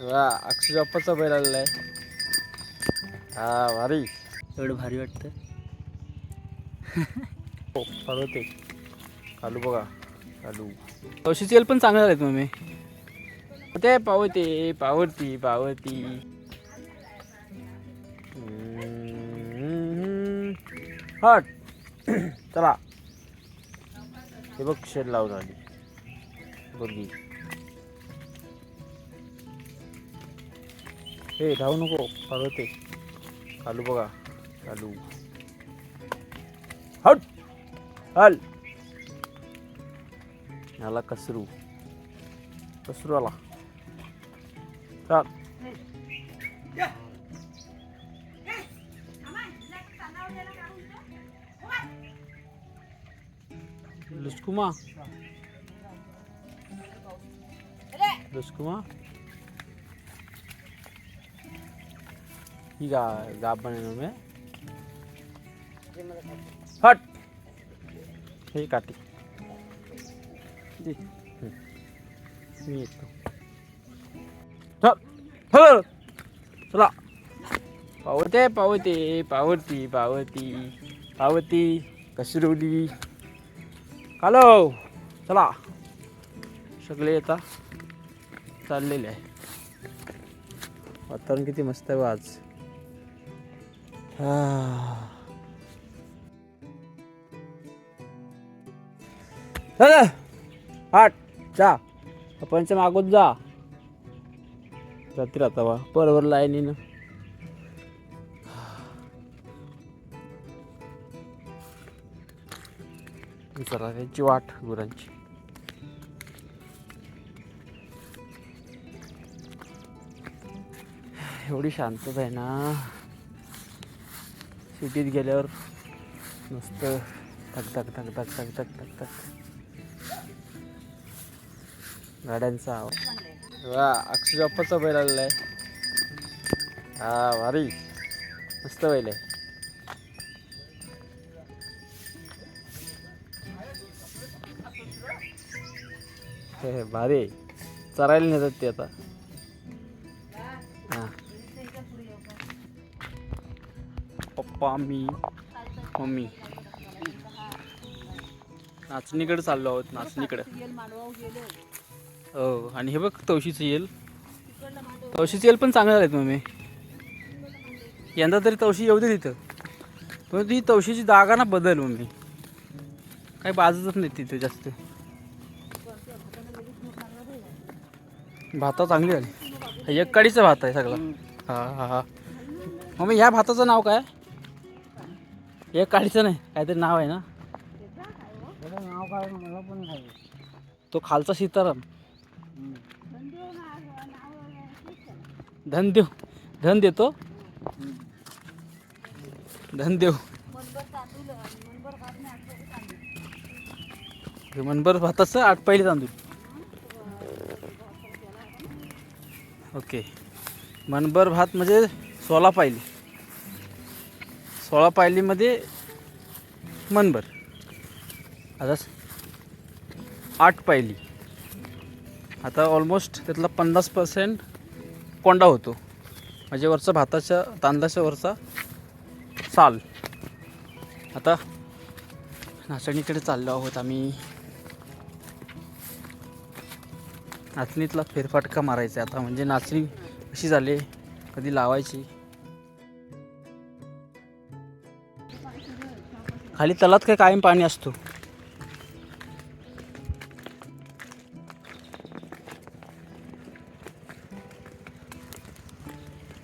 वा अक्षय बाप्पाचा बैल आलेला आहे. हा भारी. एवढं भारी वाटतं? हो पार्वते कालू बघा. कालू औषधी तेल पण चांगलं आहेत मम्मी ते पावती पावती पावती. हट. चला. हे बघ शेड लावून आली. मुलगी हे धावू नको पार्वते. कालू बघा कालू हट! हल! आला कसरू. कसरू आला चाल. लुस्कुमा लुस्कुमा ही गा गाब बनवणं मी हट हे काठी दे. मी येतो चल चला पावते पावते पावती पावती पावती कसरवली हॅलो चला सगळे आता चाललेले आहे वातावरण किती मस्त आहे बा आज आठ जा पंच मागून जा. जाती राहता बा. बरोबर लाईनीनं जरा त्यांची वाट गुरांची. एवढी शांतता आहे ना. सिटीत गेल्यावर मस्त धक धक धक धक धक धक धक धक. गाड्यांचा आवाज. वा अक्षय बैल आलेला आहे. हा भारी. मस्त बैल आहे. हे हे, भारी. आहे. चरायला नेतात ते आता. पप्पा मी मम्मी. नाचणीकडे चाललो आहोत नाचणीकडे. हो आणि हे बघ तवशीचं येल. तवशीचं येल पण चांगलं आहेत मम्मी यंदा तरी तवशी येऊ दे तिथं. पण ती तवशीची जागा ना बदल मम्मी. काही बाजतच नाही तिथे जास्त. भाता चांगली झाली एक काडीचा भात आहे सगळा. हा हा हा. मम्मी ह्या भाताचं नाव काय? एक काडीचं नाही काहीतरी नाव आहे ना? नाव काय मला पण नाही तो खालचा सीताराम. धन देऊ धन देतो. धन देऊ मनभर भाताचं आठ पहिले तांदूळ. ओके. मनभर भात म्हणजे सोला पाहिली. सोळा पायलीमध्ये मनभर. आता स- आठ पायली. आता ऑलमोस्ट त्यातला पन्नास पर्सेंट कोंडा होतो. म्हणजे वरचा भाताच्या तांदळाच्या वरचा साल. आता नाचणीकडे चाललो आहोत आम्ही. नाचणीतला फेरफाटका मारायचा आहे आता. म्हणजे नाचणी कशी झाली कधी लावायची? खाली तलात काय कायम पाणी असतो.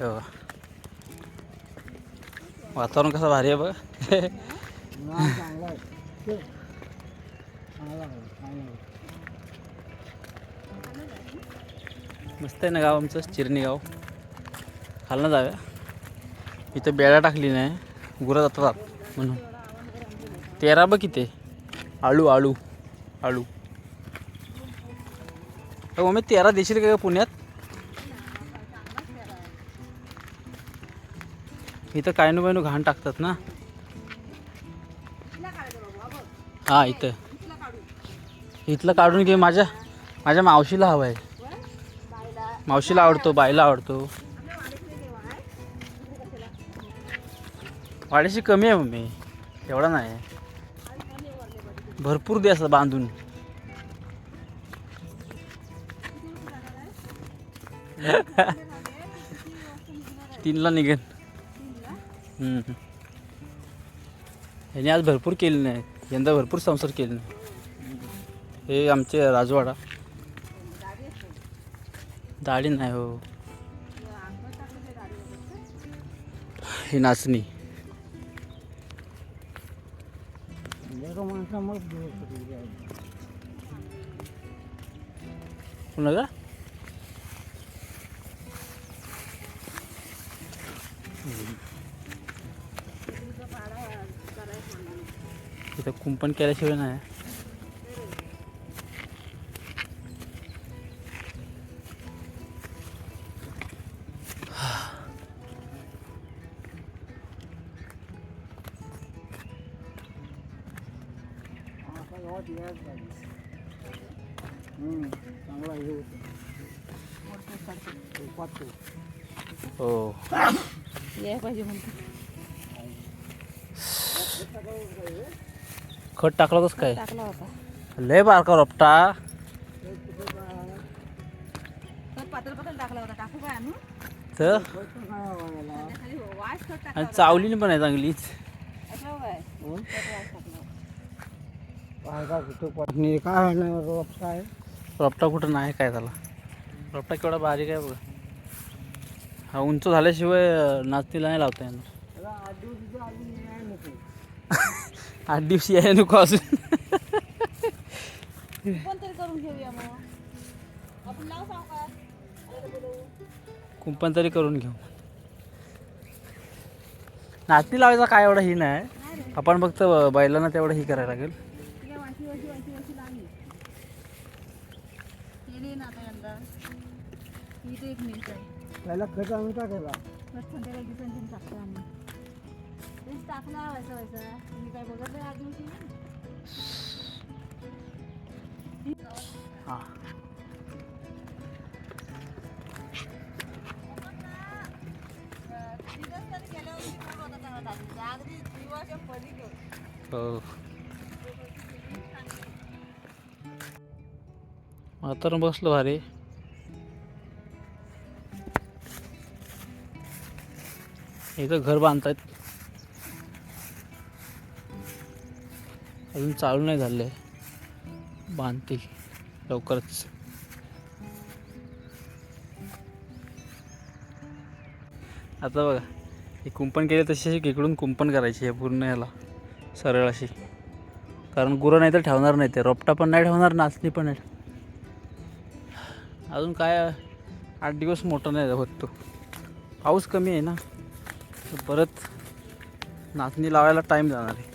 हे वातावरण कसं भारी आहे बघ. आहे मस्त आहे ना गाव आमचं चिरणी गाव. खालनं जाव्या इथं बेळा टाकली नाही गुरं जातात म्हणून. तेरा बघ किती आळू आळू आळू. अहो मम्मी तेरा देशील का पुण्यात? इथं काय नो बायनो घाण टाकतात ना? हा इथं. इथलं काढून घे माझ्या माझ्या मावशीला हवं आहे मावशीला आवडतो बायला आवडतो. वाड्याशी कमी आहे मम्मी. एवढा नाही. भरपूर दे असं बांधून. तीनला निघेल. ह्याने आज भरपूर केले नाही. यंदा भरपूर संसार केले नाही. हे आमचे राजवाडा. दाढी नाही हो. ही नाचणी. पुन्हा का इथं कुंपण केल्याशिवाय नाही. चांगला हे होतं तो. पाहतो. हो. याय पाहिजे म्हणते खत टाकलं होतंस काय टाकला होता. लय बारका रोपटा. तर काय आणू? खत टाकला आणि होता. चावलीने पण आहे चांगलीच. हं? कुठं काय आहे ना रोप काय? रोपटा कुठं नाही काय झाला? रोपटा केवढा बारीक आहे बघा. हा उंच झाल्याशिवाय अं, नाचणीला नाही लावता येणार. त्याला आठ दिवस अजून नाही नको. आठ दिवशी आहे नको अजून. कोणतरी करून घेऊया मग. आपण नाव सांग का? कुंपण तरी करून घेऊ. नाचणी लावायचा काय एवढा ही नाही. आपण फक्त बैलांना तेवढं ही करायला लागेल. वाशी वाशी वाशी वाशी लागली केली ना आता यंदा इथे एक मिनिट आहे त्याला खत आणून टाकायला. बस संध्याकाळी दिवसांनी टाकतो आम्ही तेच टाकला व्हायचा व्हायचा तुम्ही काय बघत नाही आठ दिवशी हां हो. वातावरण बसलं भारी. इथं घर बांधतायत. अजून चालू नाही झाले बांधतील लवकरच. आता बघा हे कुंपण केले तशी इकडून कुंपण करायची आहे पूर्ण याला. सरळ अशी. कारण गुरं नाही तर ठेवणार नाही ते. रोपटा पण नाही ठेवणार नाचणी पण नाही अजून काय आठ दिवस मोठा नाही होत तो. पाऊस कमी आहे ना तर परत नाचणी लावायला टाईम जाणार आहे.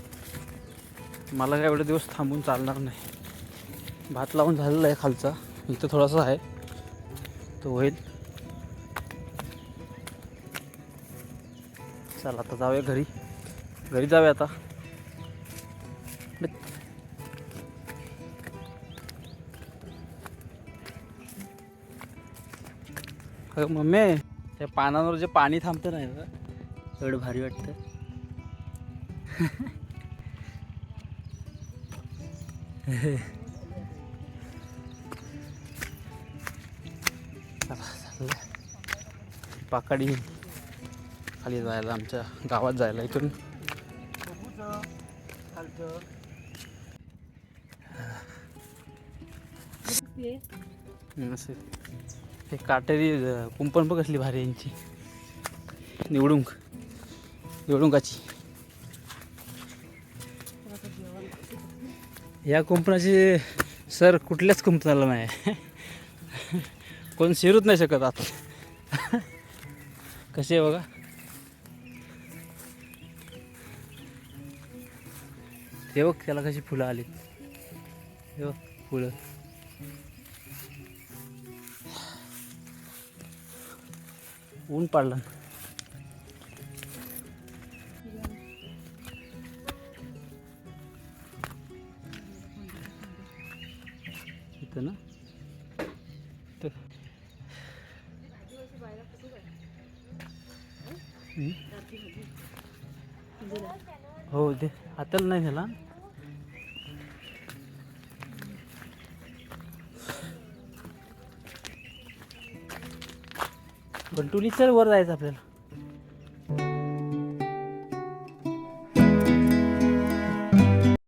मला काय एवढे दिवस थांबून चालणार नाही. भात लावून झालेला आहे खालचा इथं थोडासा आहे. तो होईल. चला आता जाऊया घरी. घरी जाऊया आता. अगं मम्मी. त्या पानांवर जे पाणी थांबतं नाही एवढं भारी वाटतं. पाकाडी खाली जायला आमच्या गावात जायला इथून. हे काटेरी कुंपण पण कसली भारी यांची. निवडूंक निवडुंकाची या कुंपणाची सर कुठल्याच कुंपणाला नाही. कोण शिरूच नाही शकत आता. कशी आहे बघा. हे बघ त्याला कशी फुलं आली हे बघ फुलं. ऊन पडलं. इथं ना? हो दे. हाताला नाही झाला पण टुलीचर वर जायचं आपल्याला.